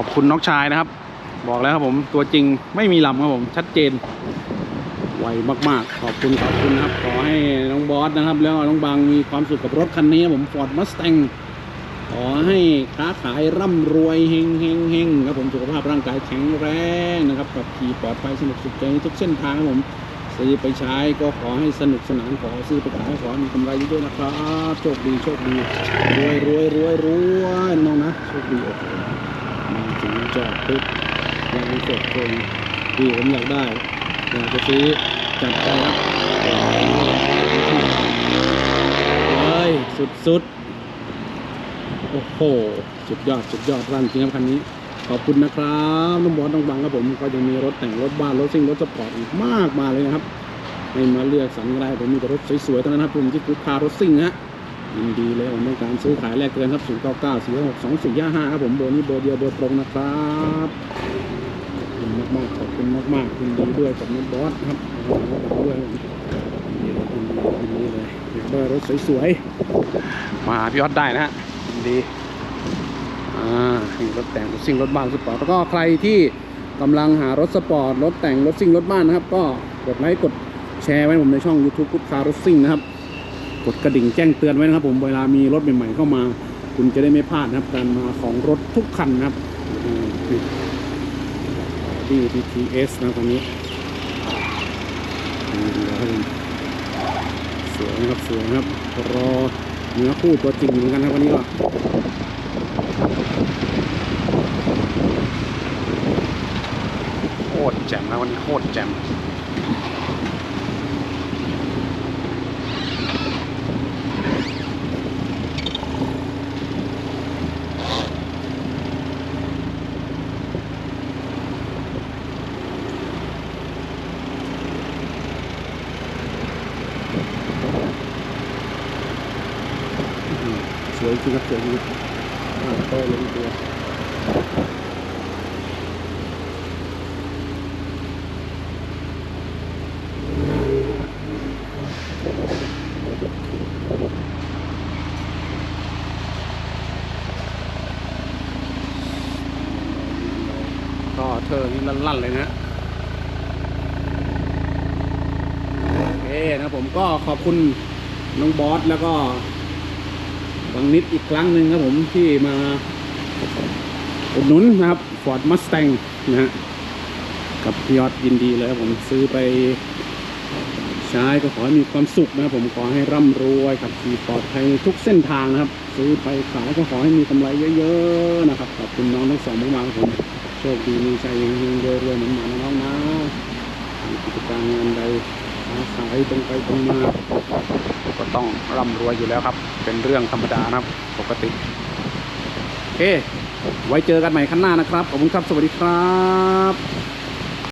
อบคุณน้องชายนะครับ บอกแล้วครับผมตัวจริงไม่มีลำครับผมชัดเจน ไวมากๆ ขอบคุณขอบคุณนะครับ ขอให้น้องบอสนะครับ แล้วก็น้องบางมีความสุขกับรถคันนี้ผมฟอร์ดมัส t ตงขอให้ค้าขายร่ำรวยเฮงเฮงเฮงครับผมสุขภาพร่างกายแข็งแรงนะครับขับขี่ปลอดภัยสนุกสุขใจทุกเส้นทางครับผมซื้อไปใช้ก็ขอให้สนุกสนานขอซื้อไปขายขอมีกำไรเยอะนะครับ โชคดีโชคดีรวยรวยรวยรวยน้องนะ โชคดีโอ้โหมาถึง จอดปุ๊บยังม่เสร็จคนที่ผมอยากได้อยากจะซื้อจัดไปครับเฮ้ยสุดสุดโอ้โหสุดยอดสุดยอดรันจริงครับคันนี้ ขอบคุณนะครับน้องบอสน้องบังครับผมก็ยังมีรถแต่งรถบ้านรถซิ่งรถสปอร์ตอีกมากมายเลยนะครับให้มาเลือกสรรก็ได้ผมมีแต่รถสวยๆทั้งนั้นครับผมที่คุกคารถซิ่งฮะ ยินดีเลยผมต้องการซื้อขายแลกเกินครับ0 9 9 4 6 2 4 5 5ครับผมเบอร์นี้เบอร์เดียวเบอร์ตรงนะครับขอบคุณมากๆขอบคุณมากๆคุณดีด้วยกับน้องบอสครับขอบคุณด้วยยินดีเลยยินดียินดีเลยอยากได้รถสวยๆมาหาพี่ยอดได้นะฮะยินดีอ่ามีรถแต่งรถซิ่งรถบ้านสปอร์ตแล้วก็ใครที่กำลังหารถสปอร์ตรถแต่งรถซิ่งรถบ้านนะครับ ก็กดไลค์กดแชร์ไว้ผมในช่อง YouTube กุ๊ดคาร์รถซิ่งนะครับ กดกระดิ่งแจ้งเตือนไว้นะครับ ผมเวลามีรถใหม่ๆเข้ามา คุณจะได้ไม่พลาดนะครับ การมาของรถทุกคันนะครับที่ BTS นะตอนนี้เสียวให้ผมสวยนะครับสวยนะครับ รอเนื้อคู่ตัวจริงเหมือนกันนะวันนี้ก็โคตรแจ่มนะวันนี้โคตรแจ่มอืม สวยจริงครับสวยจริงอ่าโต้ลงตัวก็เธอนี่ลั่นๆเลยนะโอเคนะผมก็ขอบคุณน้องบอสแล้วก็ บังนิดอีกครั้งหนึ่งครับผมที่มาอุดหนุนนะครับ Ford Mustang นะฮะกับพี่ยอดยินดีเลยครับผมซื้อไปใช้ก็ขอให้มีความสุขนะครับผมขอให้ร่ำรวยขับขี่ปลอดภัยทุกเส้นทางนะครับ ซื้อไปขายก็ขอให้มีกำไรเยอะๆนะครับขอบคุณน้องทั้งสองมากๆครับผมโชคดีมีใจเฮงๆรวยๆเหมือนหมานะน้องนะกิจการงานใด ค้าขายตรงไปตรงมาก็ต้องร่ำรวยอยู่แล้วครับ เป็นเรื่องธรรมดานะครับ ปกติโอเคไว้เจอกันใหม่ข้างหน้านะครับ ขอบคุณครับ สวัสดีครับ